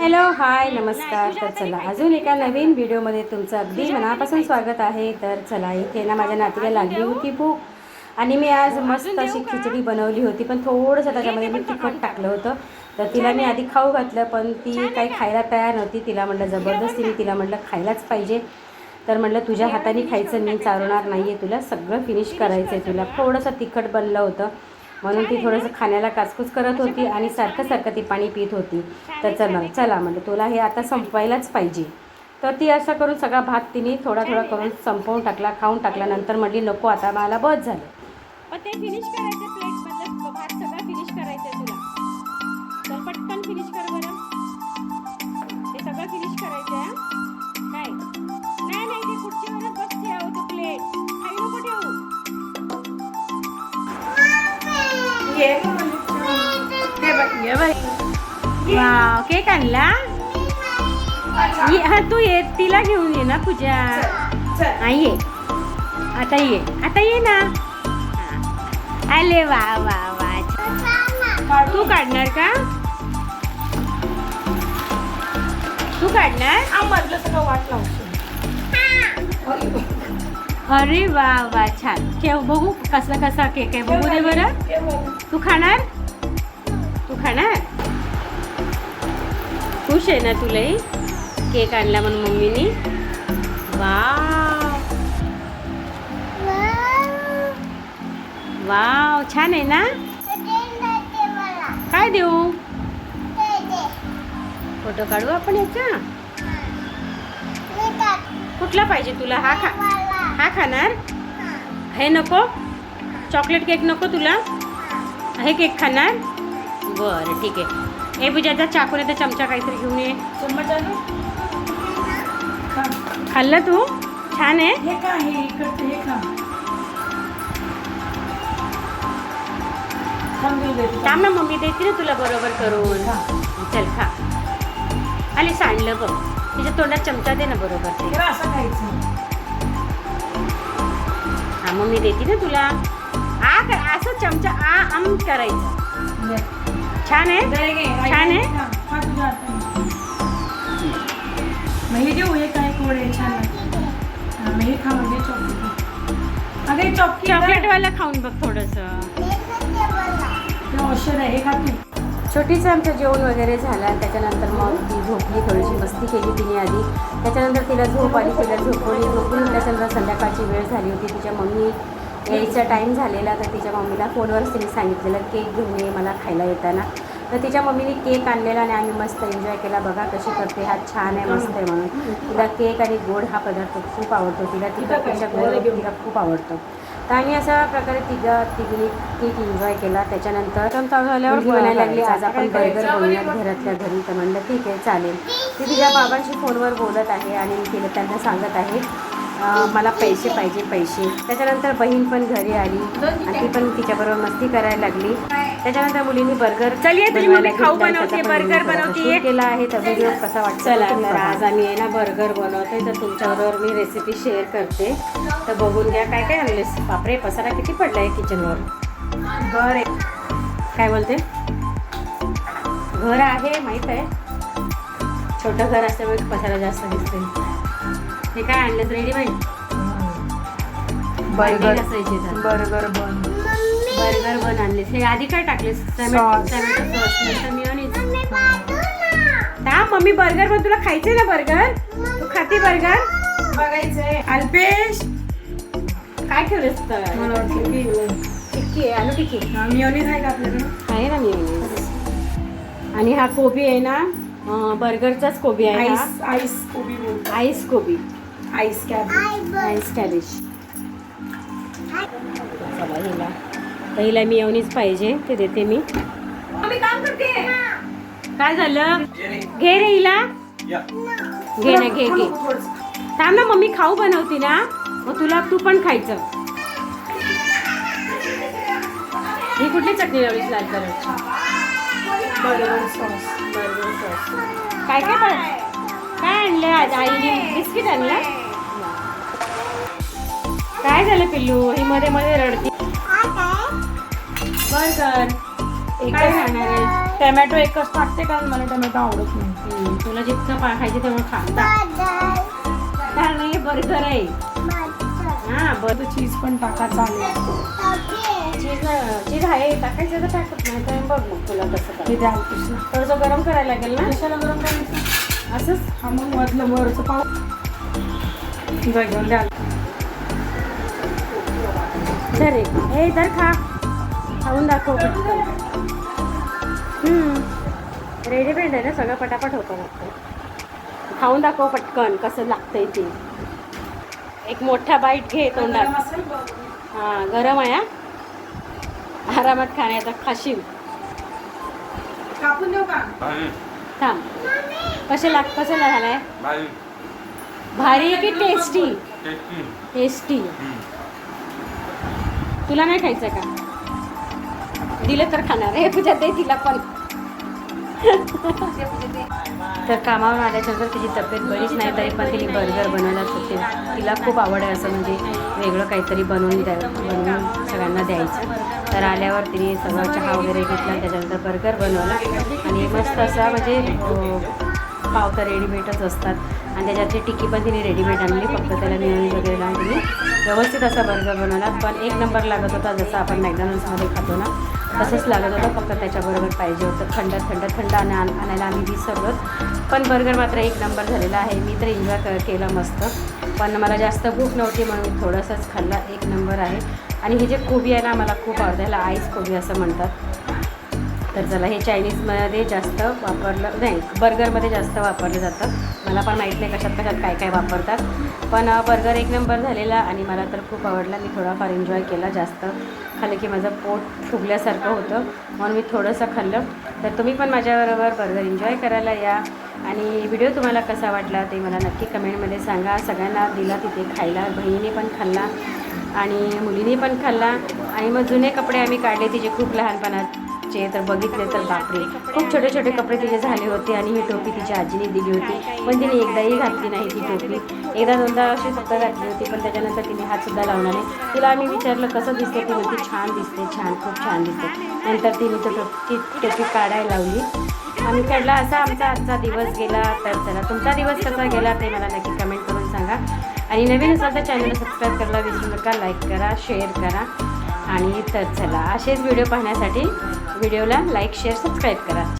Hello hi नमस्कार. तर चला अजून एका नवीन व्हिडिओमध्ये तुमचं अगदी मनापासून स्वागत आहे. तर चला इथे ना माझ्या नातीला लागली होती भूक. आणि मी आज मस्त अशी खिचडी बनवली होती पण थोडंसं त्याच्यामध्ये मी तिखट टाकलं होतं. तर तिला मी आधी खाऊ घातलं पण ती काही खायला तयार नव्हती. तिला म्हटलं जबरदस्ती मी तिला म्हटलं खायलाच पाहिजे. तर म्हटलं तुझ्या हाताने खायचं मी चालवणार नाही आहे तुला. सगळं फिनिश करायचं आहे तुला. थोडंसं तिखट बनलं होतं. म्हणून ती थोडंसं खाण्याला कासकूस करत होती आणि सारखं सारखं ती पाणी पित होती. तर चला चला म्हणलं तुला हे आता संपवायलाच पाहिजे. तर ती असं करून सगळा भात तिने थोडा थोडा करून संपवून टाकला खाऊन टाकला. नंतर म्हटली नको आता मला बस झालं. ते फिनिश करायचं प्लेट भात फिनिश करायचं तुला. तर पटकन फिनिश कर वाव केक आणला ये- हा तू ये तिला घेऊन ये ना पूजा हा ये आता ये आता ये ना. आले वा वा वा तू काढणार का तू काढणार अरे वा वा छान ठेव बघू कसला कसा केक आहे बघू दे बरं तू खाणार? तू खाणार? खुश आहे ना तुलाही केक आणला म्हणून मम्मीनी. वाव. वाव छान आहे ना? काय देऊ? फोटो काढू आपण याचा? कुठला पाहिजे तुला? हा खा हा खाणार? हे नको? चॉकलेट केक नको तुला? हे केक खाणार? बरं ठीक आहे. हे पूजाचा चाकू नाही तर चमचा काहीतरी घेऊन ये. खाल्लं तू? छान आहे. हे का हे हे खा. ना मम्मी देते ना तुला बरोबर करून. चल खा. आले सांडलं बघ. तिच्या तोंडात चमचा दे ना बरोबर ते. जरा असं खायचं. हा मम्मी देते ना तुला. आ कर असं चमचा आ आम करायचं. छान आहे? छान आहे? मग हे देऊ हे काय कोड आहे. छान. हा, मग हे खा म्हणजे चॉकलेट अगं चॉकलेट चॉकलेटवाला खाऊन बघ थोडंसं. औषध आहे खा तू. छोटीचं आमचं जेवण वगैरे झालं त्याच्यानंतर मग ती झोपली थोडीशी मस्ती केली तिने आधी. त्याच्यानंतर तिला झोप आली तिला झोपवली झोपून त्याच्यानंतर संध्याकाळची वेळ झाली होती. तिच्या मम्मी यायचा टाईम झालेला तर तिच्या मम्मीला फोनवरच तिने सांगितलेलं केक घेऊन ये मला खायला येताना. तर तिच्या मम्मीने केक आणलेला आणि आम्ही मस्त एन्जॉय केला. बघा कशी करते हा छान आहे मस्त आहे म्हणून. तिला केक आणि गोड हा पदार्थ खूप आवडतो. तिला तिच्यापेक्षा गोड तिला खूप आवडतो. तर आम्ही अशा प्रकारे तिघा तिघीने केक एन्जॉय केला. त्याच्यानंतर चालू झाल्यावर म्हणायला लागली. आज आपण बर्गर? बनवूयात घरातल्या घरी. तर म्हणलं ठीक आहे चालेल. ती तिच्या बाबांशी फोनवर बोलत आहे आणि तिला त्यांना सांगत आहे मला पैसे पाहिजे पैसे. त्याच्यानंतर बहीण पण घरी आली आणि ती पण तिच्याबरोबर मस्ती करायला लागली. त्याच्यानंतर मुलींनी बर्गर खाऊ बनवते, थोडासा बनवते. केला आहे. तर व्हिडिओ कसा वाटतो. आज आम्ही आहे ना बर्गर बनवतोय तर तुमच्याबरोबर मी रेसिपी शेअर करते. तर बघून घ्या काय काय आणलेस बापरे पसारा किती पडलाय किचनवर घर आहे. काय बोलते? घर आहे माहीत आहे. छोटं घर असल्यामुळे पसारा जास्त दिसते हे काय आणलं रेडीमेड बर्गर. असायचे बर्गर बन. बर्गर बन आणलेस हे आधी काय टाकलेस? टमॅटो सॉस मम्मी बर्गर पण तुला खायचंय ना बर्गर? तू खाते बर्गर? बघायचंय. अल्पेश काय ठेवलंस तर? मला वाटलं की टिक्की आहे आलू टिक्की. मिओनीज आहे का आपल्याकडे? आहे ना मिओनीज आणि हा कोबी आहे ना? बर्गरचाच कोबी आहे हा. आईस आईस कोबी आईस कोबी. आईस कॅबेज आईस कॅबेज चला हिला. तर हिला मिओनीज पाहिजे ते देते मी. मी काम करते. काय झालं? घे रे. हिला. घे ना घे घे. थांब ना मम्मी खाऊ बनवते ना. मग तुला तू पण खायचं. ही कुठली चटणी लावलीस लाल कलरची? बर्गर सॉस बर्गर सॉस काय काय काय आणलं आज? आईने बिस्किट आणलं? काय झालं पिल्लू? ही मध्ये मध्ये रडती. बर्गर काय? खाणार आहे. टमॅटो एकच टाकते कारण मला टमॅटो आवडत नाही. तुला जितकं पा खायचं तेवढं खा. डाळ नाही बर्गर आहे. हा तर बर्गर चीज पण टाका चालेल. चीज चीज आहे टाकायचं तर टाकत नाही तर बघ मग तुला कसं हे कृष्णा. थोडंसं गरम करायला लागेल ना? कशाला गरम करायचं? असंच? हा मग मधलं वरचं पाव. जा घेऊन द्याल धर रे हे धर खा खाऊन दाखव पटकन रेडीमेड आहे ना सगळं पटापट होतं मग खाऊन दाखव पटकन कसं लागतंय ते एक मोठा बाईट घे तोंडात हां गरम आहे हा आरामात खाणे आता खाशील कापून देऊ का थांब कसे लाग कसं झालंय भारी की टेस्टी टेस्टी टेस्टी तुला नाही खायचं का? दिलं तर खाणार आहे पूजा दे तिला पण. तर कामावर आल्याच्यानंतर तिची तब्येत बरीच नाही तरी पण तिने बर्गर बनवला तर तिला खूप आवड आहे असं म्हणजे वेगळं काहीतरी बनवून द्या बनवून सगळ्यांना द्यायचं. तर आल्यावर तिने सगळं चहा वगैरे घेतला त्याच्यानंतर बर्गर बनवला. आणि मस्त असा म्हणजे पाव तर रेडीमेडच असतात. आणि त्याच्यातली टिकी पण तिने रेडीमेड आणली. फक्त त्याला मिळून वगैरे लावून तिने. व्यवस्थित असा बर्गर बनवला. पण एक नंबर लागत होता जसं आपण मॅकडॉनल्ड्समध्ये खातो ना तसंच लागत होतं. फक्त त्याच्याबरोबर पाहिजे होतं. थंड थंड थंड आणि आण- आणायला आम्ही विसरलो पण बर्गर मात्र एक नंबर झालेला आहे. मी तर एन्जॉय क केलं मस्त. पण मला जास्त भूक नव्हती म्हणून थोडंसंच खाल्ला. एक नंबर आहे. आणि हे जे कोबी आहे ना मला खूप आवडतं. ह्याला आईस कोबी असं म्हणतात. तर चला हे चायनीजमध्ये जास्त वापरलं नाही बर्गरमध्ये जास्त वापरलं जातं. मला पण माहीत नाही कशात कशात काय काय वापरतात. पण बर्गर एक नंबर झालेला आणि मला तर खूप आवडला. मी थोडाफार एन्जॉय केला जास्त. खाल्लं की माझं पोट फुगल्यासारखं होतं. म्हणून मी थोडंसं खाल्लं. तर तुम्ही पण माझ्याबरोबर बर्गर एन्जॉय करायला या. आणि व्हिडिओ तुम्हाला कसा वाटला ते मला नक्की कमेंटमध्ये सांगा. सगळ्यांना दिला तिथे खायला बहिणीने पण खाल्ला आणि मुलीने पण खाल्ला. आणि मग जुने कपडे आम्ही काढले तिचे खूप लहानपणात. मागचे तर बघितले तर बापरे. खूप छोटे छोटे कपडे तिचे झाले होते आणि ही टोपी तिच्या आजीने दिली होती. पण तिने एकदाही घातली नाही ती टोपी. एकदा दोनदा अशी फक्त घातली होती पण त्याच्यानंतर तिने हातसुद्धा लावला नाही. तिला आम्ही विचारलं कसं दिसते ती? होती छान दिसते छान खूप छान दिसते नंतर तिने तो टोपी ती टोपी काढायला लावली. आम्ही काढला असा आमचा आजचा दिवस गेला तर चला. तुमचा दिवस कसा गेला ते मला नक्की कमेंट करून सांगा. आणि नवीन असाल तर चॅनलला सबस्क्राईब करायला विसरू नका लाईक करा शेअर करा. आणि तर चला असेच व्हिडिओ पाहण्यासाठी व्हिडिओला लाईक शेअर सबस्क्राईब करा.